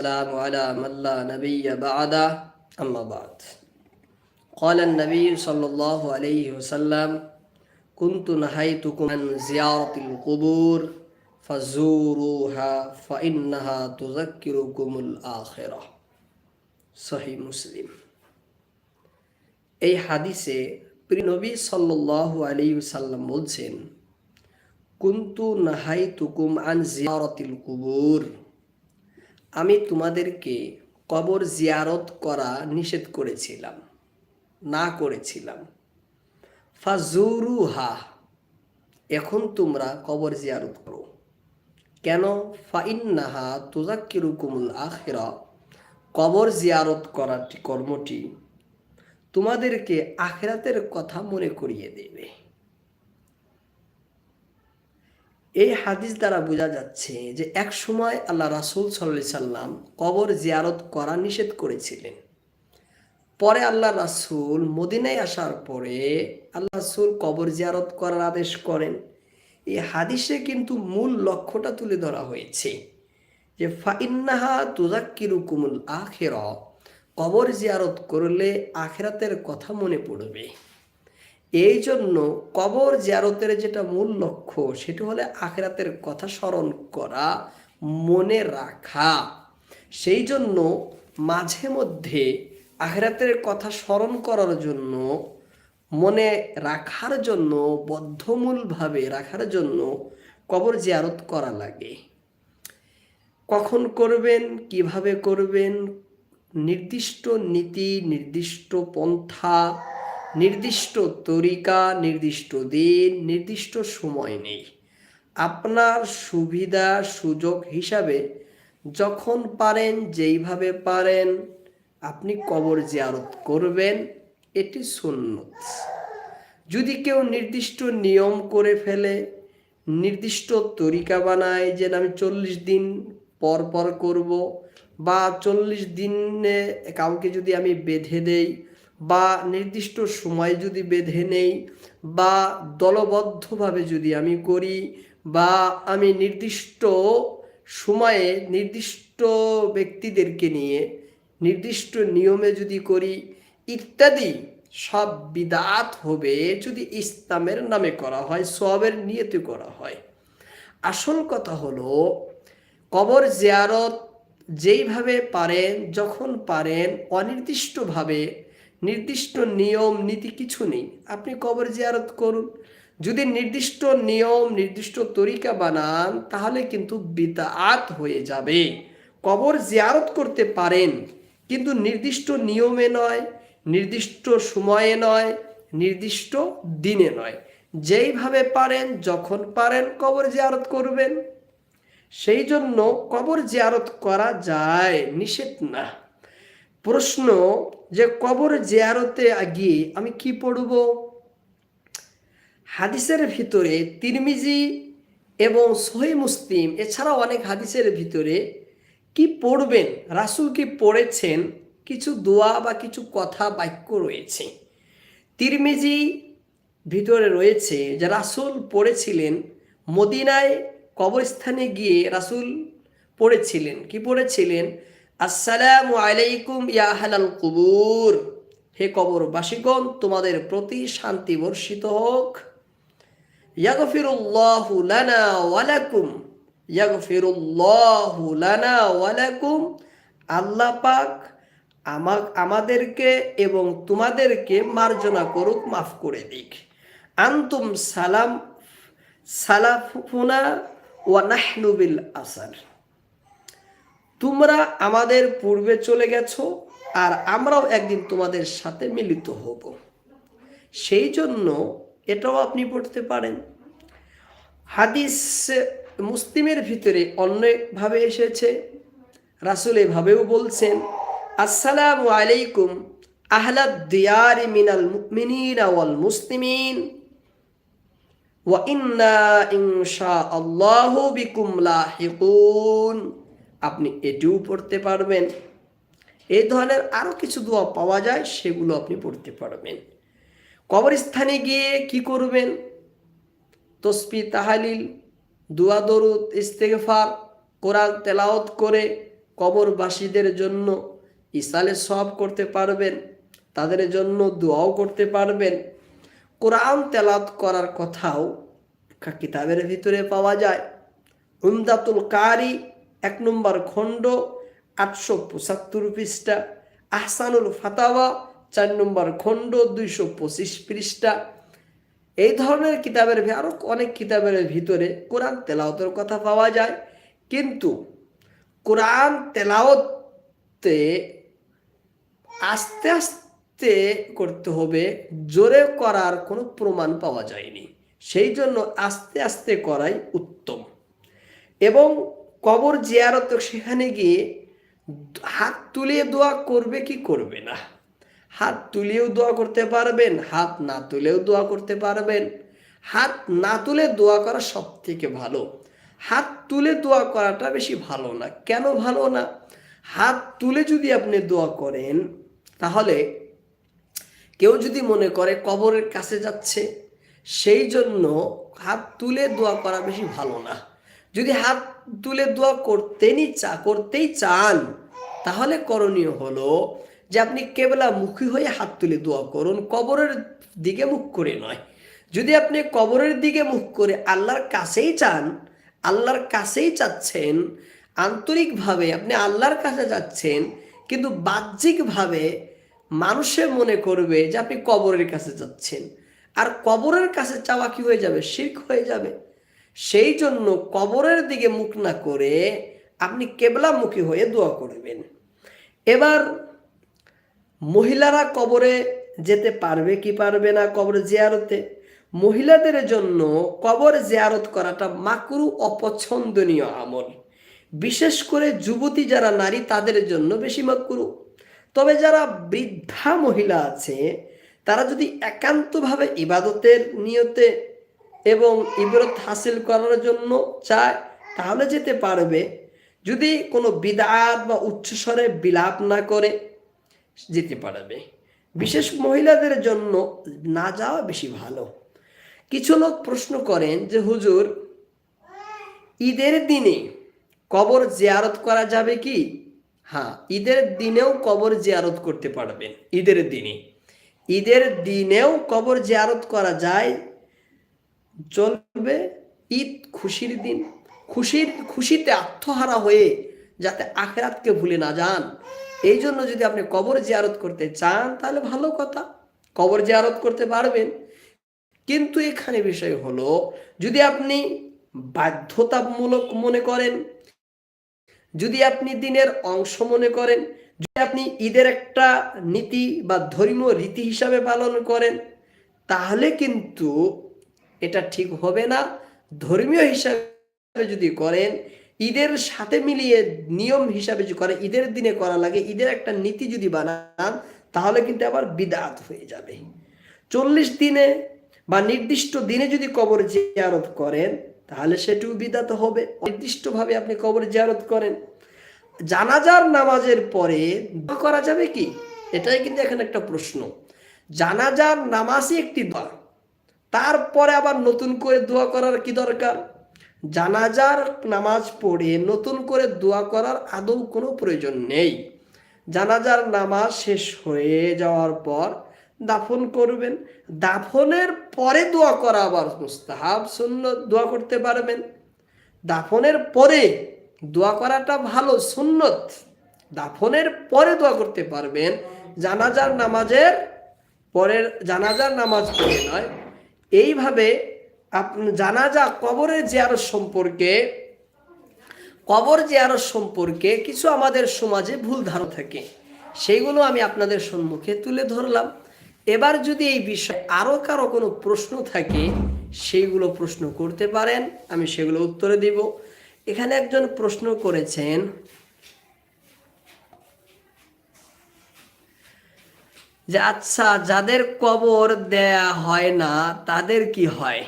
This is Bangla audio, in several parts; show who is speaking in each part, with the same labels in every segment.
Speaker 1: السلام على من لا نبي بعده أما بعد قال النبي صلى الله عليه وسلم كنت نهيتكم عن زيارة القبور فزوروها فإنها تذكركم الآخرة صحيح مسلم এই হাদিসে প্রিয় নবী সাল্লাল্লাহু আলাইহি সাল্লাম বলছেন কুন্তু নাহাইতুকুম আন জিয়ারতিল কুবুর আমি তোমাদেরকে কবর জিয়ারত করা নিষেধ করেছিলাম, না করেছিলাম। ফাজুরু হা এখন তোমরা কবর জিয়ারত করো। কেন? ফাইন্নাহা তুজাক্কিরুকুমুল আখিরা, কবর জিয়ারত করাটি কর্মটি তোমাদেরকে আখেরাতের কথা মনে করিয়ে দেবে। এই হাদিস দ্বারা বোঝা যাচ্ছে যে এক সময় আল্লাহ রাসুল সাল্লাহ সাল্লাম কবর জিয়ারত করা নিষেধ করেছিলেন। পরে আল্লাহ রাসুল মদিনায় আসার পরে আল্লাহ রাসুল কবর জিয়ারত করার আদেশ করেন। এই হাদিসে কিন্তু মূল লক্ষ্যটা তুলে ধরা হয়েছে যে ফাইন্নাহা তুজাক্কিরুকুমুল আখের, কবর জিয়ারত করলে আখেরাতের কথা মনে পড়বে। এই জন্য কবর জিয়ারতের যেটা মূল লক্ষ্য, সেটা হলে আখেরাতের কথা স্মরণ করা, মনে রাখা। সেই জন্য মাঝে মধ্যে আখেরাতের কথা স্মরণ করার জন্য, মনে রাখার জন্য, বদ্ধমূলভাবে রাখার জন্য কবর জিয়ারত করা লাগে। কখন করবেন, কীভাবে করবেন, নির্দিষ্ট নীতি, নির্দিষ্ট পন্থা নির্দিষ্ট তরিকা, নির্দিষ্ট দিন, নির্দিষ্ট সময় নেই। আপনার সুবিধা, সুযোগ হিসাবে যখন পারেন, যেইভাবে পারেন, আপনি কবর জিয়ারত করবেন, এটি সুন্নত। যদি কেউ নির্দিষ্ট নিয়ম করে ফেলে, নির্দিষ্ট তরিকা বানায় যে আমি চল্লিশ দিন পর পর করব, বা চল্লিশ দিনে কাউকে যদি আমি বেঁধে দেই বা নির্দিষ্ট সময় যদি বেঁধে নেই বা দলবদ্ধভাবে যদি আমি করি বা আমি নির্দিষ্ট সময়ে নির্দিষ্ট ব্যক্তিদেরকে নিয়ে নির্দিষ্ট নিয়মে যদি করি, ইত্যাদি সব বিদাত হবে যদি ইসলামের নামে করা হয় সবের নিয়তে করা হয়। আসল কথা হলো, কবর জিয়ারত যেইভাবে পারেন, যখন পারেন, অনির্দিষ্টভাবে নির্দিষ্ট নিয়ম, নীতি কিছু নেই। আপনি কবর জিয়ারত করুন। যদি নির্দিষ্ট নিয়ম, নির্দিষ্ট তরিকা বানান, তাহলে কিন্তু বিদাত হয়ে যাবে। কবর জিয়ারত করতে পারেন, কিন্তু নির্দিষ্ট নিয়মে নয়, নির্দিষ্ট সময়ে নয়, নির্দিষ্ট দিনে নয়। যেইভাবে পারেন, যখন পারেন, কবর জিয়ারত করবেন। সেই জন্য কবর জিয়ারত করা যায়, নিষেধ না। প্রশ্ন যে কবর জিয়ারতে গিয়ে আমি কি পড়ব? হাদিসের ভিতরে তিরমিজি এবং সহি মুসলিম এছাড়াও অনেক হাদিসের ভিতরে কি পড়বেন, রাসুল কি পড়েছেন, কিছু দোয়া বা কিছু কথা, বাক্য রয়েছে। তিরমিজি ভিতরে রয়েছে যে রাসুল পড়েছিলেন মদিনায় কবরস্থানে গিয়ে রাসুল পড়েছিলেন। কি পড়েছিলেন? আসসালামু আলাইকুম ইয়াহালাল কুবুর। হে কবরবাসীগণ, তোমাদের প্রতি শান্তি বর্ষিত হোক। ইয়াগফিরুল্লাহু লানা ওয়ালাকুম ইয়াগফিরুল্লাহু লানা ওয়ালাকুম আল্লাহ পাক আমাক, আমাদেরকে এবং তোমাদেরকে মার্জনা করুক, মাফ করে দিক। আন্তুম সালাম, সালাফুনা ওয়া নাহনু বিল আসার তোমরা আমাদের পূর্বে চলে গেছো আর আমরাও একদিন তোমাদের সাথে মিলিত হব। সেই জন্য এটাও আপনি পড়তে পারেন। হাদিস মুসলিমের ভিতরে অনেকভাবে এসেছে। রাসুল এভাবেও বলছেন, আসসালামু আলাইকুম আহলাদ দিয়ারি মিনাল মুমিনিনা ওয়াল মুসলিমিন। ওয়া ইন্না ইনশা আল্লাহু বিকুম লাহিকুন। আপনি এটিও পড়তে পারবেন। এই ধরনের আরও কিছু দোয়া পাওয়া যায়, সেগুলো আপনি পড়তে পারবেন। কবরস্থানে গিয়ে কি করবেন? তসবি তাহালিল, দুয়া, দরুদ, ইস্তেগফার, কোরআন তেলাওত করে কবরবাসীদের জন্য ইসালে সব করতে পারবেন, তাদের জন্য দোয়াও করতে পারবেন। কোরআন তেলাত করার কথাও কিতাবের ভিতরে পাওয়া যায়। উমদাতুল কারি এক নম্বর খণ্ড আটশো পঁচাত্তর পৃষ্ঠা। আহসানুল ফাতাওয়া চার নম্বর খণ্ড দুইশো পঁচিশ পৃষ্ঠা। এই ধরনের কিতাবের ভি- আরও অনেক কিতাবের ভিতরে কোরআন তেলাওতের কথা পাওয়া যায়। কিন্তু কোরআন তেলাওতে আস্তে আস্তে করতে হবে, জোরে করার কোনো প্রমাণ পাওয়া যায়নি। সেই জন্য আস্তে আস্তে করাই উত্তম। এবং কবর জিয়ারত সেখানে গিয়ে হাত তুলিয়ে দোয়া করবে কি করবে না? হাত তুলেও দোয়া করতে পারবেন, হাত না তুলেও দোয়া করতে পারবেন। হাত না তুলে দোয়া করা সব থেকে ভালো। হাত তুলে দোয়া করাটা বেশি ভালো না। কেন ভালো না? হাত তুলে যদি আপনি দোয়া করেন, তাহলে কেউ যদি মনে করে কবরের কাছে যাচ্ছে, সেই জন্য হাত তুলে দোয়া করা বেশি ভালো না। যদি হাত তুলে দোয়া করতেনই চা, করতেই চান। তাহলে করণীয় হলো যে আপনি কেবলা মুখী হয়ে হাত তুলে দোয়া করুন, কবরের দিকে মুখ করে নয়। যদি আপনি কবরের দিকে মুখ করে আল্লাহর কাছেই চান, আল্লাহর কাছেই চাচ্ছেন, আন্তরিকভাবে আপনি আল্লাহর কাছে যাচ্ছেন, কিন্তু বাহ্যিকভাবে মানুষে মনে করবে যে আপনি কবরের কাছে যাচ্ছেন। আর কবরের কাছে চাওয়া কি হয়ে যাবে? শির্ক হয়ে যাবে। সেই জন্য কবরের দিকে মুখ না করে আপনি কেবলামুখী হয়ে দোয়া করবেন। এবার মহিলারা কবরে যেতে পারবে কি পারবে না কবর জিয়ারতে? মহিলাদের জন্য কবর জিয়ারত করাটা মাকরু অপছন্দনীয় আমল। বিশেষ করে যুবতী যারা নারী, তাদের জন্য বেশি মাকরু। তবে যারা বৃদ্ধা মহিলা আছে, তারা যদি একান্তভাবে ইবাদতের নিয়তে এবং ইবরত হাসিল করার জন্য চায়, তাহলে যেতে পারবে। যদি কোনো বিদাত বা উচ্চস্বরে বিলাপ না করে, যেতে পারবে। বিশেষ মহিলাদের জন্য না যাওয়া বেশি ভালো। কিছু লোক প্রশ্ন করেন যে, হুজুর, ঈদের দিনে কবর জিয়ারত করা যাবে কি? হ্যাঁ ঈদের দিনেও কবর জিয়ারত করতে পারবেন। ঈদের দিনে। ঈদের দিনেও কবর জিয়ারত করা যায় চলবে ঈদ খুশির দিন। খুশির খুশিতে আত্মহারা হয়ে যাতে আখেরাতকে ভুলে না যান। এই জন্য যদি আপনি কবর জিয়ারত করতে চান, তাহলে ভালো কথা। কবর জিয়ারত করতে পারবেন। কিন্তু এখানে বিষয় হলো, যদি আপনি বাধ্যতামূলক মনে করেন, যদি আপনি দিনের অংশ মনে করেন, যদি আপনি ঈদের একটা নীতি বা ধর্মীয় রীতি হিসাবে পালন করেন, তাহলে কিন্তু এটা ঠিক হবে না। ধর্মীয় হিসাবে যদি করেন, ঈদের সাথে মিলিয়ে নিয়ম হিসাবে যদি করে ঈদের দিনে করা লাগে, ঈদের একটা নীতি যদি বানান, তাহলে কিন্তু আবার বিদাত হয়ে যাবে। চল্লিশ দিনে বা নির্দিষ্ট দিনে যদি কবর জিয়ারত করেন, তাহলে সেটিও বিদাত হবে। নির্দিষ্টভাবে আপনি কবর জিয়ারত করেন। জানাজার নামাজের পরে করা যাবে কি? এটাই কিন্তু এখানে একটা প্রশ্ন। জানাজার নামাজই একটি দোয়া। তারপরে আবার নতুন করে দোয়া করার কি দরকার? জানাজার নামাজ পড়ে নতুন করে দোয়া করার আদৌ কোনো প্রয়োজন নেই। জানাজার নামাজ শেষ হয়ে যাওয়ার পর দাফন করবেন। দাফনের পরে দোয়া করা আবার মুস্তাহাব শূন্য দোয়া করতে পারবেন। দাফনের পরে দোয়া করাটা ভালো সুন্নত। দাফনের পরে দোয়া করতে পারবেন। জানাজার নামাজের পরের জানাজার নামাজ পড়ে নয় এইভাবে জানাজা, কবরের জিয়ারত সম্পর্কে, কবর জিয়ারত সম্পর্কে কিছু আমাদের সমাজে ভুল ধারণা থাকে। সেইগুলো আমি আপনাদের সম্মুখে তুলে ধরলাম। এবার যদি এই বিষয়ে আরও কারও কোনো প্রশ্ন থাকে, সেইগুলো প্রশ্ন করতে পারেন, আমি সেগুলো উত্তরে দিব। এখানে একজন প্রশ্ন করেছেন যে আচ্ছা যাদের কবর দেয়া হয় না, তাদের কি হয়?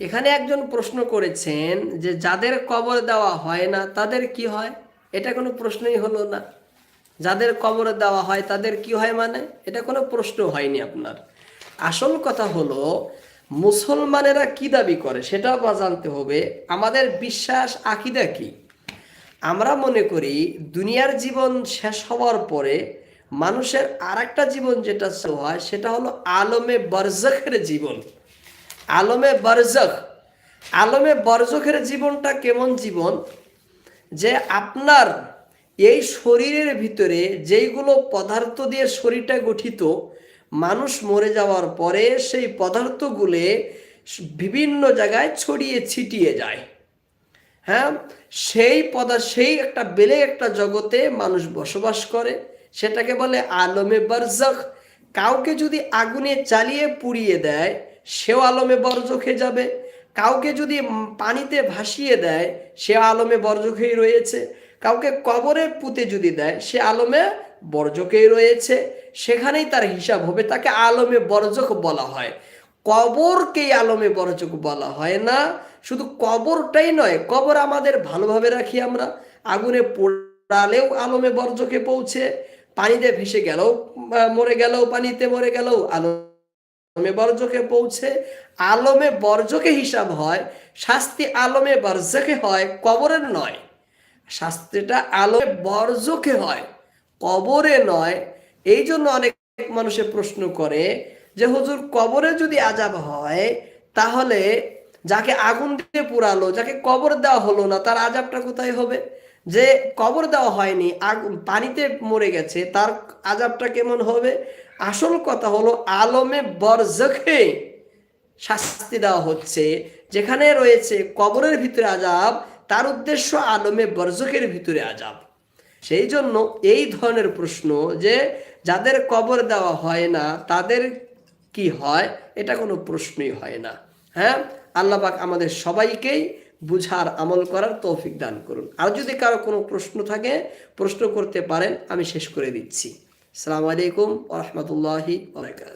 Speaker 1: এখানে একজন প্রশ্ন করেছেন যে যাদের কবর দেওয়া হয় না, তাদের কি হয়? এটা কোনো প্রশ্নই হলো না। যাদের কবর দেওয়া হয়, তাদের কি হয় মানে? এটা কোনো প্রশ্ন হয়নি আপনার। আসল কথা হলো, মুসলমানেরা কি দাবি করে সেটাও বা জানতে হবে। আমাদের বিশ্বাস আকিদা কি? আমরা মনে করি, দুনিয়ার জীবন শেষ হওয়ার পরে মানুষের আর একটা জীবন যেটা হয়, সেটা হলো আলমে বরজখের জীবন। আলমে বরজখ। আলমে বরজখের জীবনটা কেমন জীবন? যে আপনার এই শরীরের ভিতরে যেইগুলো পদার্থ দিয়ে শরীরটা গঠিত, মানুষ মরে যাওয়ার পরে সেই পদার্থগুলো বিভিন্ন জায়গায় ছড়িয়ে ছিটিয়ে যায়। হ্যাঁ? সেই পদা, সেই একটা বেলে একটা জগতে মানুষ বসবাস করে। সেটাকে বলে আলমে বরজখ। কাউকে যদি আগুনে চালিয়ে পুড়িয়ে দেয়, সেও আলমে বরজখে যাবে। কাউকে যদি পানিতে ভাসিয়ে দেয়, সে আলমে বর্জকেই রয়েছে। কাউকে কবরে পুঁতে যদি দেয়, সে আলমে বর্জকেই রয়েছে। সেখানেই তার হিসাব হবে, তাকে আলমে বর্জক বলা হয়। কবরকেই আলমে বর্জক বলা হয় না। শুধু কবরটাই নয়, কবর আমাদের ভালোভাবে রাখি আমরা। আগুনে পোড়ালেও আলমে বর্জকে পৌঁছে। পানিতে ভেসে আহ, মরে গেলেও পানিতে মরে আলো আলমে বর্জকে পৌঁছে আলমে বর্জকে হিসাব হয় শাস্তি আলমে বর্জকে হয় কবরের নয়। শাস্তিটা আলমে বর্জকে হয় কবরে নয়। এই জন্য অনেক মানুষে প্রশ্ন করে যে হুজুর কবরে যদি আজাব হয় তাহলে যাকে আগুন দিয়ে পুরালো যাকে কবর দেওয়া হলো না তার আজাবটা কোথায় হবে? যে কবর দেওয়া হয়নি আগুন পানিতে মরে গেছে, তার আজাবটা কেমন হবে? আসল কথা হলো, আলমে বরজখে শাস্তি দেওয়া হচ্ছে, যেখানে রয়েছে কবরের ভিতরে আজাব তার উদ্দেশ্য আলমে বরজকের ভিতরে আজাব সেই জন্য এই ধরনের প্রশ্ন যে যাদের কবর দেওয়া হয় না, তাদের কি হয়? এটা কোনো প্রশ্নই হয় না। হ্যাঁ? আল্লাহ পাক আমাদের সবাইকেই বুঝার আমল করার তৌফিক দান করুন। আর যদি কারও কোনো প্রশ্ন থাকে প্রশ্ন করতে পারেন আমি শেষ করে দিচ্ছি। আসসালামু আলাইকুম রহমতুল্লাহি আলাইকুম।